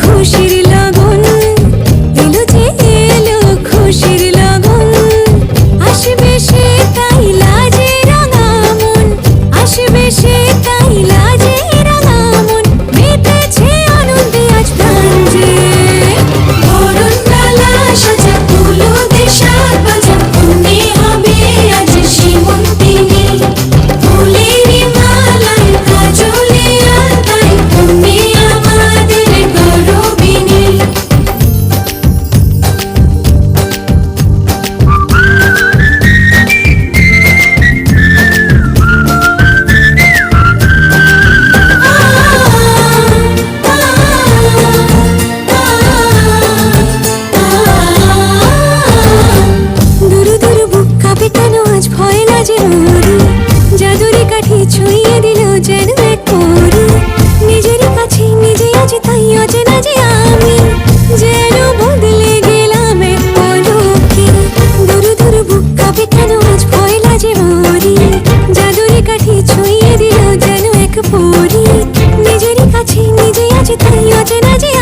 খুশির 다시 달려진 하지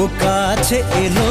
ও কাছে এলো।